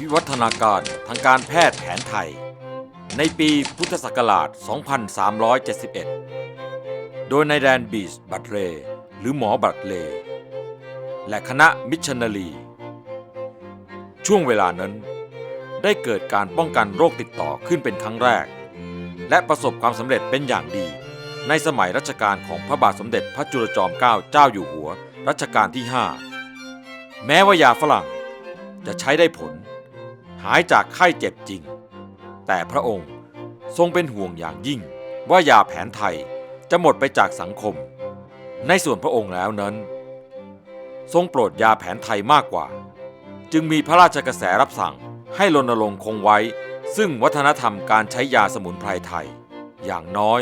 วิวัฒนาการทางการแพทย์แผนไทย ในปีพุทธศักราช 2371 โดยนายแดนบีชบัตเล หรือหมอบัตเล และคณะมิชชันนารี ช่วงเวลานั้นได้เกิดการป้องกันโรคติดต่อขึ้นเป็นครั้งแรก และประสบความสำเร็จเป็นอย่างดีในสมัยรัชกาลของพระบาทสมเด็จพระจุลจอมเกล้าเจ้าอยู่หัวรัชกาลที่ 5 แม้ว่ายาฝรั่งจะใช้ได้ผล หายจากไข้เจ็บจริง แต่พระองค์ทรงเป็นห่วงอย่างยิ่งว่ายาแผนไทยจะหมดไปจากสังคม ในส่วนพระองค์แล้วนั้น ทรงโปรดยาแผนไทยมากกว่า จึงมีพระราชกระแสรับสั่งให้รณรงค์คงไว้ ซึ่งวัฒนธรรมการใช้ยาสมุนไพรไทย อย่างน้อย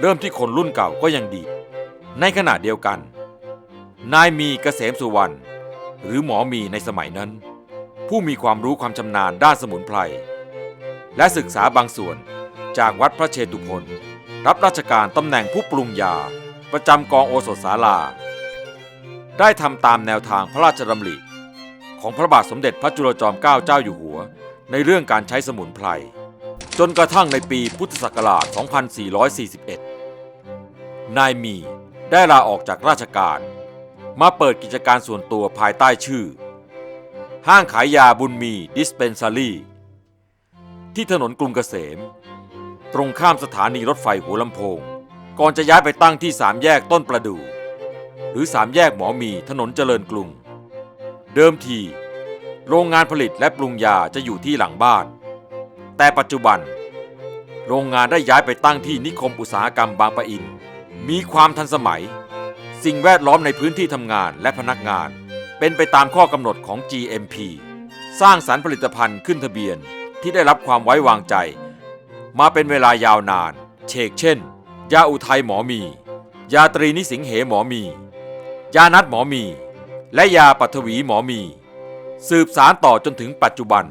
เริ่มที่คนรุ่นเก่าก็ยังดี ในขณะเดียวกัน นายมีเกษมสุวรรณหรือหมอมีในสมัยนั้น ผู้มีความรู้ความชำนาญด้านสมุนไพร และศึกษาบางส่วนจากวัดพระเชตุพนรับราชการตำแหน่งผู้ปรุงยา ประจำกองโอสถศาลา ได้ทำตามแนวทางพระราชดำริ ของพระบาทสมเด็จพระจุลจอมเกล้าเจ้าอยู่หัว ในเรื่องการใช้สมุนไพร จนกระทั่งในปีพุทธศักราช 2441 นายมีได้ลาออกจากราชการ มาเปิดกิจการส่วนตัวภายใต้ชื่อ ห้างขายยาบุญมีดิสเพนซารีที่ถนนกรุงเกษม ตรงข้ามสถานีรถไฟหัวลำโพง ก่อนจะย้ายไปตั้งที่สามแยกต้นประดู่หรือสามแยกหมอมีถนนเจริญกรุง เดิมที โรงงานผลิตและปรุงยาจะอยู่ที่หลังบ้าน แต่ปัจจุบัน โรงงานได้ย้ายไปตั้งที่นิคมอุตสาหกรรมบางปะอิน มีความทันสมัย สิ่งแวดล้อมในพื้นที่ทำงานและพนักงาน เป็นไปตามข้อกำหนดของ GMP สร้างสรรค์ผลิตภัณฑ์ขึ้นทะเบียนที่ได้รับความไว้วางใจ มาเป็นเวลายาวนาน เชกเช่น ยาอุทัยหมอมี ยาตรีนิสิงเหหมอมี ยานัดหมอมี และยาปัทวีหมอมี สืบสารต่อจนถึงปัจจุบัน